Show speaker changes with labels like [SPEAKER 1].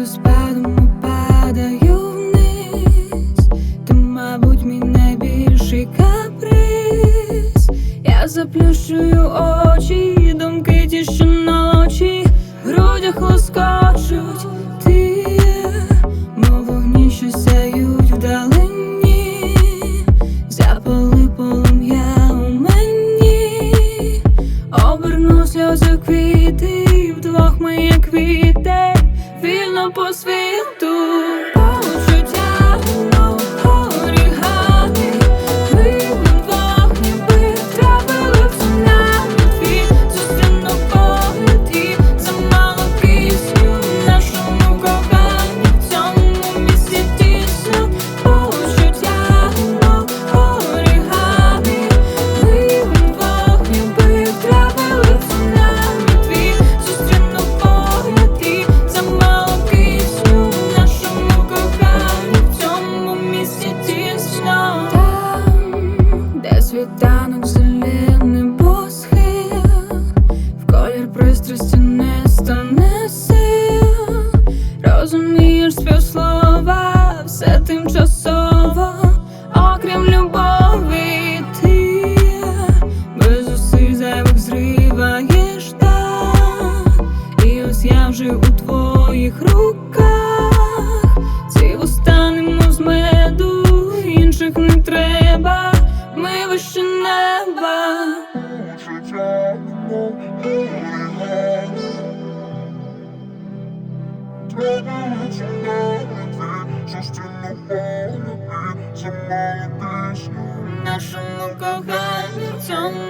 [SPEAKER 1] водоспадом падаю вниз, ти, мабуть, мій найбільший каприз, я заплющую очі campos verdes. Tá no desespero. Naszą ukochaną